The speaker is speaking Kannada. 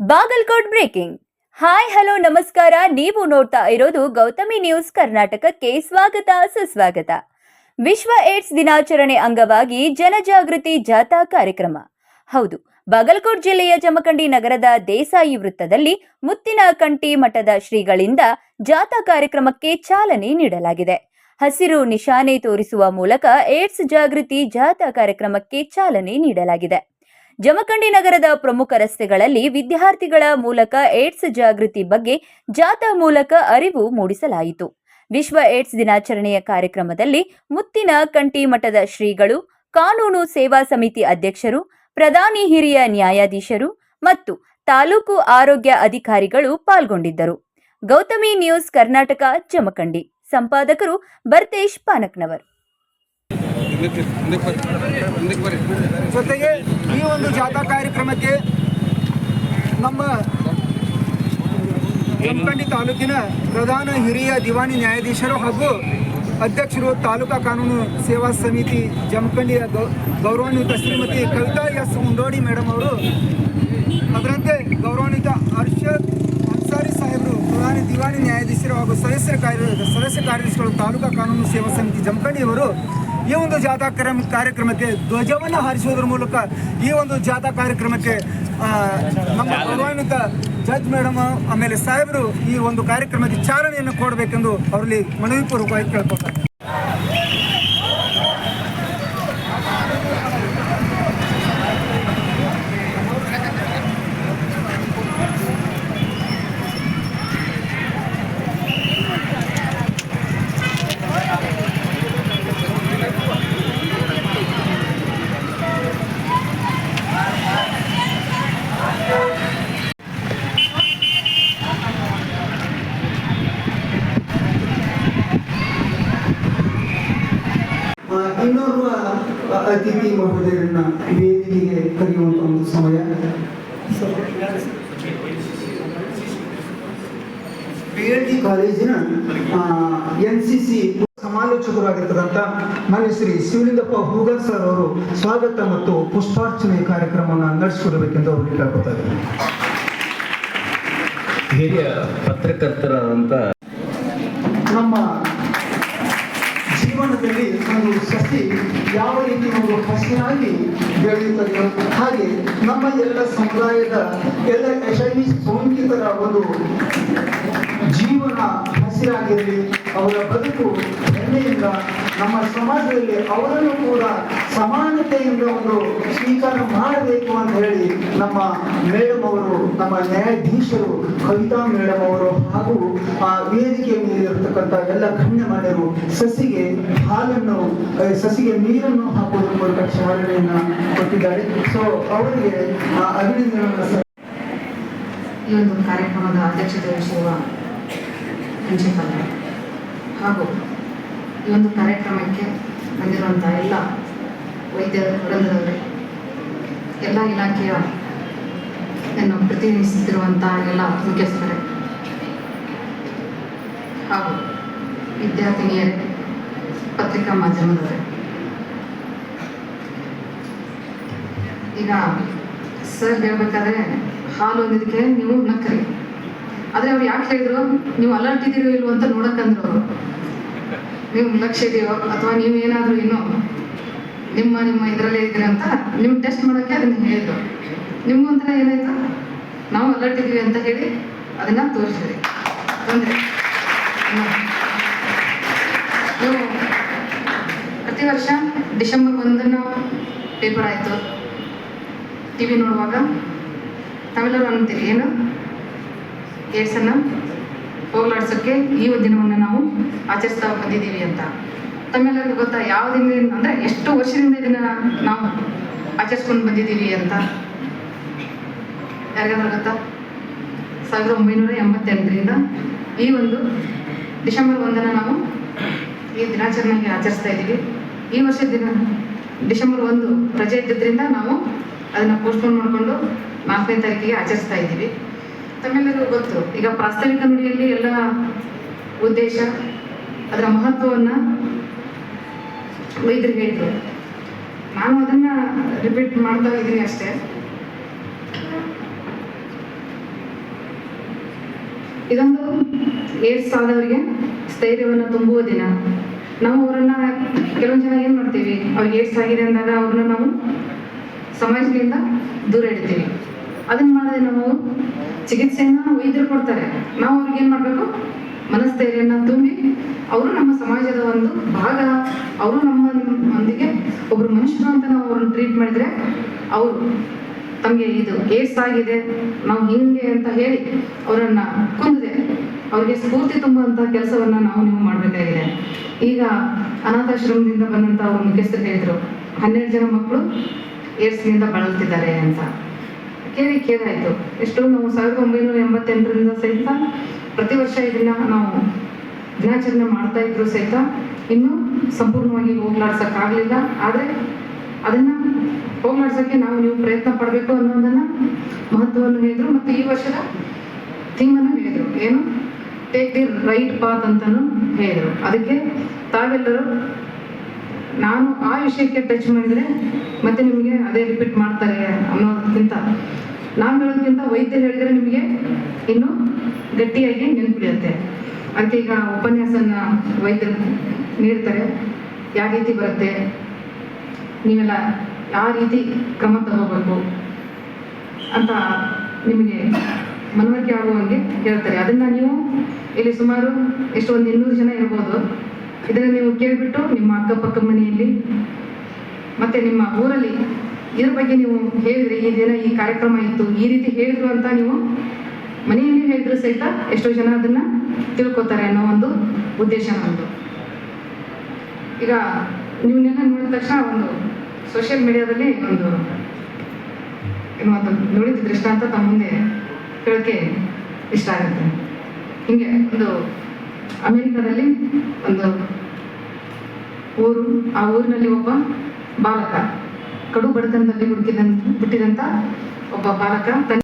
ಬಾಗಲ್ಕೋಟ್ ಬ್ರೇಕಿಂಗ್. ಹಾಯ್, ಹಲೋ, ನಮಸ್ಕಾರ. ನೀವು ನೋಡ್ತಾ ಇರೋದು ಗೌತಮಿ ನ್ಯೂಸ್ ಕರ್ನಾಟಕಕ್ಕೆ ಸ್ವಾಗತ, ಸುಸ್ವಾಗತ. ವಿಶ್ವ ಏಡ್ಸ್ ದಿನಾಚರಣೆ ಅಂಗವಾಗಿ ಜನಜಾಗೃತಿ ಜಾಥಾ ಕಾರ್ಯಕ್ರಮ. ಹೌದು, ಬಾಗಲ್ಕೋಟ್ ಜಿಲ್ಲೆಯ ಜಮಖಂಡಿ ನಗರದ ದೇಸಾಯಿ ವೃತ್ತದಲ್ಲಿ ಮುತ್ತಿನ ಕಂಟಿ ಮಠದ ಶ್ರೀಗಳಿಂದ ಜಾಥಾ ಕಾರ್ಯಕ್ರಮಕ್ಕೆ ಚಾಲನೆ ನೀಡಲಾಗಿದೆ. ಹಸಿರು ನಿಶಾನೆ ತೋರಿಸುವ ಮೂಲಕ ಏಡ್ಸ್ ಜಾಗೃತಿ ಜಾಥಾ ಕಾರ್ಯಕ್ರಮಕ್ಕೆ ಚಾಲನೆ ನೀಡಲಾಗಿದೆ. ಜಮಖಂಡಿ ನಗರದ ಪ್ರಮುಖ ರಸ್ತೆಗಳಲ್ಲಿ ವಿದ್ಯಾರ್ಥಿಗಳ ಮೂಲಕ ಏಡ್ಸ್ ಜಾಗೃತಿ ಬಗ್ಗೆ ಜಾಥಾ ಮೂಲಕ ಅರಿವು ಮೂಡಿಸಲಾಯಿತು. ವಿಶ್ವ ಏಡ್ಸ್ ದಿನಾಚರಣೆಯ ಕಾರ್ಯಕ್ರಮದಲ್ಲಿ ಮುತ್ತಿನ ಕಂಟಿ ಮಠದ ಶ್ರೀಗಳು, ಕಾನೂನು ಸೇವಾ ಸಮಿತಿ ಅಧ್ಯಕ್ಷರು, ಪ್ರಧಾನಿ ಹಿರಿಯ ನ್ಯಾಯಾಧೀಶರು ಮತ್ತು ತಾಲೂಕು ಆರೋಗ್ಯ ಅಧಿಕಾರಿಗಳು ಪಾಲ್ಗೊಂಡಿದ್ದರು. ಗೌತಮಿ ನ್ಯೂಸ್ ಕರ್ನಾಟಕ, ಜಮಖಂಡಿ. ಸಂಪಾದಕರು ಬರ್ತೇಶ್ ಪಾನಕ್ನವರ್. ಜೊತೆಗೆ ಈ ಒಂದು ಜಾಥಾ ಕಾರ್ಯಕ್ರಮಕ್ಕೆ ನಮ್ಮ ಜಮಖಂಡಿ ತಾಲೂಕಿನ ಪ್ರಧಾನ ಹಿರಿಯ ದಿವಾಣಿ ನ್ಯಾಯಾಧೀಶರು ಹಾಗೂ ಅಧ್ಯಕ್ಷರು ತಾಲೂಕಾ ಕಾನೂನು ಸೇವಾ ಸಮಿತಿ ಜಮಖಂಡಿಯ ಗೌರವಾನ್ವಿತ ಶ್ರೀಮತಿ ಕವಿತಾ ಎಸ್ ಮುಂಡೋಡಿ ಮೇಡಮ್ ಅವರು, ಅದರಂತೆ ಗೌರವಾನ್ವಿತ ಅರ್ಷದ್ ಅನ್ಸಾರಿ ಸಾಹೇಬರು, ಪ್ರಧಾನಿ ದಿವಾಣಿ ನ್ಯಾಯಾಧೀಶರು ಹಾಗೂ ಸದಸ್ಯರ ಕಾರ್ಯ, ಸದಸ್ಯ ಕಾರ್ಯದರ್ಶಿಗಳು ತಾಲೂಕಾ ಕಾನೂನು ಸೇವಾ ಸಮಿತಿ ಜಮಖಂಡಿಯವರು ಈ ಒಂದು ಜಾಥಾ ಕ್ರಮ ಕಾರ್ಯಕ್ರಮಕ್ಕೆ ಧ್ವಜವನ್ನು ಹಾರಿಸುವುದರ ಮೂಲಕ ಈ ಒಂದು ಜಾಥಾ ಕಾರ್ಯಕ್ರಮಕ್ಕೆ ನಮ್ಮ ಗೌರವಾನ್ವಿತ ಜಡ್ಜ್ ಮೇಡಮ್ ಆಮೇಲೆ ಸಾಹೇಬರು ಈ ಒಂದು ಕಾರ್ಯಕ್ರಮಕ್ಕೆ ಚಾಲನೆಯನ್ನು ಕೊಡಬೇಕೆಂದು ಅವರಲ್ಲಿ ಮನವಿ ಪೂರ್ವಕವಾಗಿ ಕೇಳ್ಕೊತಾರೆ ಅತಿಥಿ ಮಹೋದಯರನ್ನ ವೇದಿಕೆಗೆ ಕರೆಯುವಂತ ಒಂದು ಸಮಯ. ಪಿ ಎಲ್ ಡಿ ಕಾಲೇಜಿನ ಎನ್ ಸಿ ಸಿ ಸಮಾಲೋಚಕರಾಗಿರ್ತಕ್ಕಂಥ ಮಾನ್ಯ ಶ್ರೀ ಶಿವಲಿಂಗಪ್ಪ ಹೂಗಾರ್ ಸರ್ ಅವರು ಸ್ವಾಗತ ಮತ್ತು ಪುಷ್ಪಾರ್ಚನೆ ಕಾರ್ಯಕ್ರಮವನ್ನು ನಡೆಸಿಕೊಡಬೇಕೆಂದು ಅವರು ಕೇಳ್ಕೊತಾರೆ ಹಿರಿಯ ಪತ್ರಕರ್ತರಾದಂಥ ನಮ್ಮ ಜೀವನದಲ್ಲಿ ಒಂದು ಸಸಿ ಯಾವ ರೀತಿ ಒಂದು ಹಸಿರಾಗಿ ಬೆಳೆಯುತ್ತದೆ ಹಾಗೆ ನಮ್ಮ ಎಲ್ಲ ಸಮುದಾಯದ ಎಲ್ಲ ಯಶಸ್ವಿ ಸೋಂಕಿತರ ಒಂದು ಜೀವನ ಹಸಿರಾಗಿರಲಿ. ಅವರ ಬದುಕು ಹೆಮ್ಮೆಯಿಂದ ನಮ್ಮ ಸಮಾಜದಲ್ಲಿ ಅವರನ್ನು ಕೂಡ ಸಮಾನತೆಯಿಂದ ಒಂದು ಸ್ವೀಕಾರ ಮಾಡಬೇಕು ಅಂತ ಹೇಳಿ ನಮ್ಮ ಮೇಡಮ್ ಅವರು, ನಮ್ಮ ನ್ಯಾಯಾಧೀಶರು ಕವಿತಾ ಮೇಡಮ್ ಅವರು ಹಾಗೂ ಆ ವೇದಿಕೆಯ ಮೇಲೆ ಇರತಕ್ಕಂಥ ಎಲ್ಲ ಗಣ್ಯಮಾನ್ಯರು ಸಸಿಗೆ ಹಾಲನ್ನು ಸಸಿಗೆ ನೀರನ್ನು ಹಾಕುವುದರ ಮೂಲಕ ಚಾಲನೆಯನ್ನ ಕೊಟ್ಟಿದ್ದಾರೆ. ಸೊ ಅವರಿಗೆ ಸ- ಈ ಒಂದು ಕಾರ್ಯಕ್ರಮದ ಅಧ್ಯಕ್ಷತೆ ವಹಿಸಿರುವ ಪ್ರಿನ್ಸಿಪಲ್ ಹಾಗೂ ಈ ಒಂದು ಕಾರ್ಯಕ್ರಮಕ್ಕೆ ಬಂದಿರುವಂಥ ಎಲ್ಲ ವೈದ್ಯ ವೃಂದದವರೇ, ಎಲ್ಲ ಇಲಾಖೆಯ ಅನ್ನು ಪ್ರತಿನಿಧಿಸುತ್ತಿರುವಂಥ ಎಲ್ಲ ಮುಖ್ಯಸ್ಥರೇ. ಹಾಗೂ ವಿದ್ಯಾರ್ಥಿನಿಯರೇ, ಪತ್ರಿಕಾ ಮಾಧ್ಯಮದವರೇ. ಈಗ ಸರ್ ಹೇಳ್ಬೇಕಾದ್ರೆ ಹಾಲು ಒಂದಿದ್ದಕ್ಕೆ ನೀವು ನಕ್ಕರಿ ಆದರೆ ಅವ್ರು ಯಾಕೆ ಹೇಳಿದ್ರು? ನೀವು ಅಲರ್ಟ್ ಇದ್ದೀರೋ ಇಲ್ವೋ ಅಂತ ನೋಡಕ್ಕಂದ್ರು ಅವರು. ನೀವು ಲಕ್ಷ್ಯ ಇದೆಯೋ ಅಥವಾ ನೀವು ಏನಾದರೂ ಇನ್ನೂ ನಿಮ್ಮ ನಿಮ್ಮ ಇದರಲ್ಲೇ ಇದ್ದೀರ ಅಂತ ನೀವು ಟೆಸ್ಟ್ ಮಾಡೋಕ್ಕೆ ಅದನ್ನ ಹೇಳಿದ್ರು. ನಿಮ್ಗೂ ಒಂಥರ ಏನಾಯ್ತು? ನಾವು ಅಲರ್ಟ್ ಇದೀವಿ ಅಂತ ಹೇಳಿ ಅದನ್ನ ತೋರಿಸಿದ್ರಿ. ತೊಂದರೆ ನೀವು ಪ್ರತಿ ವರ್ಷ ಡಿಸೆಂಬರ್ ಒಂದನ್ನು ಪೇಪರ್ ಆಯಿತು. ಟಿ ವಿ ನೋಡುವಾಗ ತಾವೆಲ್ಲರೂ ಅಂತೀರಿ, ಏನು? ಏಡ್ಸನ್ನು ಹೋಗ್ಲಾಡ್ಸೋಕ್ಕೆ ಈ ಒಂದು ದಿನವನ್ನು ನಾವು ಆಚರಿಸ್ತಾ ಬಂದಿದ್ದೀವಿ ಅಂತ. ತಮ್ಮೆಲ್ಲರಿಗೂ ಗೊತ್ತಾ, ಯಾವ ದಿನದಿಂದ ಅಂದರೆ ಎಷ್ಟು ವರ್ಷದಿಂದ ಇದನ್ನು ನಾವು ಆಚರಿಸ್ಕೊಂಡು ಬಂದಿದ್ದೀವಿ ಅಂತ. ಯಾರಿಗಾದ್ರೂ ಗೊತ್ತಾ? ಸಾವಿರದ ಒಂಬೈನೂರ ಎಂಬತ್ತೆಂಟರಿಂದ ಈ ಒಂದು ಡಿಸೆಂಬರ್ ಒಂದನ್ನು ನಾವು ಈ ದಿನಾಚರಣೆಗೆ ಆಚರಿಸ್ತಾ ಇದ್ದೀವಿ. ಈ ವರ್ಷದ ದಿನ ಡಿಸೆಂಬರ್ ಒಂದು ರಜೆ ಇದ್ದಿದ್ದರಿಂದ ನಾವು ಅದನ್ನು ಪೋಸ್ಟ್ಪೋನ್ ಮಾಡಿಕೊಂಡು ನಾಲ್ಕನೇ ತಾರೀಕಿಗೆ ಆಚರಿಸ್ತಾ ಇದ್ದೀವಿ. ತಮ್ಮೆಲ್ಲರಿಗೂ ಗೊತ್ತು. ಈಗ ಪ್ರಾಸ್ತಾವಿಕ ನುಡಿಯಲ್ಲಿ ಎಲ್ಲ ಉದ್ದೇಶ, ಅದರ ಮಹತ್ವವನ್ನು ವೈದ್ಯರು ಹೇಳಿದರು. ನಾನು ಅದನ್ನ ರಿಪೀಟ್ ಮಾಡ್ತಾ ಇದ್ದೀನಿ ಅಷ್ಟೇ. ಇದೊಂದು ಏಡ್ಸ್ ಆದವರಿಗೆ ಸ್ಥೈರ್ಯವನ್ನು ತುಂಬುವ ದಿನ. ನಾವು ಅವರನ್ನ ಕೆಲವೊಂದು ಜನ ಏನು ಮಾಡ್ತೀವಿ? ಅವ್ರಿಗೆ ಏಡ್ಸ್ ಆಗಿದೆ ಅಂದಾಗ ಅವ್ರನ್ನ ನಾವು ಸಮಾಜದಿಂದ ದೂರ ಇಡ್ತೀವಿ. ಅದನ್ನ ಮಾಡದೆ ನಾವು ಚಿಕಿತ್ಸೆಯನ್ನ ವೈದ್ಯರು ಕೊಡ್ತಾರೆ. ನಾವು ಅವ್ರಿಗೆ ಏನು ಮಾಡಬೇಕು? ಮನಸ್ಥೈರ್ಯನ ತುಂಬಿ ಅವರು ನಮ್ಮ ಸಮಾಜದ ಒಂದು ಭಾಗ. ಅವರು ನಮ್ಮೊಂದಿಗೆ ಒಬ್ರು ಮನುಷ್ಯರು ಅಂತ ನಾವು ಅವ್ರನ್ನ ಟ್ರೀಟ್ ಮಾಡಿದ್ರೆ ಅವರು ತಮಗೆ ಇದು ಕೇಸ್ ಆಗಿದೆ, ನಾವು ಹಿಂಗೆ ಅಂತ ಹೇಳಿ ಅವರನ್ನ ಕುಂದಿದೆ ಅವರಿಗೆ ಸ್ಫೂರ್ತಿ ತುಂಬುವಂಥ ಕೆಲಸವನ್ನ ನಾವು ನೀವು ಮಾಡಬೇಕಾಗಿದೆ. ಈಗ ಅನಾಥಾಶ್ರಮದಿಂದ ಬಂದಂಥ ಅವ್ರ ಮುಖ್ಯಸ್ಥರು ಹೇಳಿದ್ರು, ಹನ್ನೆರಡು ಜನ ಮಕ್ಕಳು ಏರ್ಸ್ನಿಂದ ಬಳಲ್ತಿದ್ದಾರೆ ಅಂತ. ಕೇಳಿ ಕೇಳಾಯಿತು ಎಷ್ಟು ನಾವು ಸಾವಿರದ ಒಂಬೈನೂರ ಎಂಬತ್ತೆಂಟರಿಂದ ಸಹಿತ ಪ್ರತಿ ವರ್ಷ ಇದನ್ನ ನಾವು ದಿನಾಚರಣೆ ಮಾಡ್ತಾ ಇದ್ರು ಸಹಿತ ಇನ್ನೂ ಸಂಪೂರ್ಣವಾಗಿ ಹೋಗ್ಲಾಡ್ಸಕ್ಕಾಗಲಿಲ್ಲ. ಆದರೆ ಅದನ್ನ ಹೋಗ್ಲಾಡ್ಸಕ್ಕೆ ನಾವು ನೀವು ಪ್ರಯತ್ನ ಪಡಬೇಕು ಅನ್ನೋದನ್ನ ಮಹತ್ವವನ್ನು ಹೇಳಿದ್ರು. ಮತ್ತು ಈ ವರ್ಷದ ಥೀಮನ್ನು ಹೇಳಿದರು. ಏನು? ಟೇಕ್ ದಿ ರೈಟ್ ಪಾತ್ ಅಂತಲೂ ಹೇಳಿದ್ರು. ಅದಕ್ಕೆ ತಾವೆಲ್ಲರೂ ನಾನು ಆ ವಿಷಯಕ್ಕೆ ಟಚ್ ಮಾಡಿದರೆ ಮತ್ತೆ ನಿಮಗೆ ಅದೇ ರಿಪೀಟ್ ಮಾಡ್ತಾರೆ ಅನ್ನೋದಕ್ಕಿಂತ ನಾನು ಹೇಳೋದಕ್ಕಿಂತ ವೈದ್ಯರು ಹೇಳಿದ್ರೆ ನಿಮಗೆ ಇನ್ನೂ ಗಟ್ಟಿಯಾಗಿ ನೆನಪಿಡುತ್ತೆ ಅದಕ್ಕೆ ಈಗ ಉಪನ್ಯಾಸನ ವೈದ್ಯರು ನೀಡ್ತಾರೆ, ಯಾವ ರೀತಿ ಬರುತ್ತೆ, ನೀವೆಲ್ಲ ಯಾವ ರೀತಿ ಕ್ರಮ ತಗೋಬೇಕು ಅಂತ ನಿಮಗೆ ಮನವರಿಕೆ ಆಗುವಂಗೆ ಹೇಳ್ತಾರೆ. ಅದನ್ನ ನೀವು ಇಲ್ಲಿ ಸುಮಾರು ಎಷ್ಟು ಒಂದು ಇನ್ನೂರು ಜನ ಇರ್ಬೋದು. ಇದನ್ನ ನೀವು ಕೇಳಿಬಿಟ್ಟು ನಿಮ್ಮ ಅಕ್ಕಪಕ್ಕ ಮನೆಯಲ್ಲಿ ಮತ್ತೆ ನಿಮ್ಮ ಊರಲ್ಲಿ ಇದ್ರ ಬಗ್ಗೆ ನೀವು ಹೇಳಿದ್ರಿ ಈ ದಿನ ಈ ಕಾರ್ಯಕ್ರಮ ಇತ್ತು. ಈ ರೀತಿ ಹೇಳಿದ್ರು ಅಂತ ನೀವು ಮನೆಯಲ್ಲಿ ಹೇಳಿದ್ರು ಸಹಿತ ಎಷ್ಟೋ ಜನ ಅದನ್ನ ತಿಳ್ಕೊತಾರೆ ಅನ್ನೋ ಒಂದು ಉದ್ದೇಶ ನಮ್ಮದು ಈಗ ನೀವು ನೀವನ್ನೆಲ್ಲ ನೋಡಿದ ತಕ್ಷಣ ಒಂದು ಸೋಷಿಯಲ್ ಮೀಡಿಯಾದಲ್ಲಿ ಒಂದು ಏನು ಒಂದು ನೋಡಿದ ದೃಷ್ಟಾಂತ ತಮ್ಮ ಮುಂದೆ ಹೇಳೋಕ್ಕೆ ಇಷ್ಟ ಆಗುತ್ತೆ. ಹಿಂಗೆ ಒಂದು ಅಮೆರಿಕದಲ್ಲಿ ಒಂದು ಊರು ಆ ಊರಿನಲ್ಲಿ ಒಬ್ಬ ಬಾಲಕ ಕಡು ಬಡತನದಲ್ಲಿ ಹುಡುಕಿದಂತ ಹುಟ್ಟಿದಂತ ಒಬ್ಬ ಬಾಲಕ. ತನ್ನ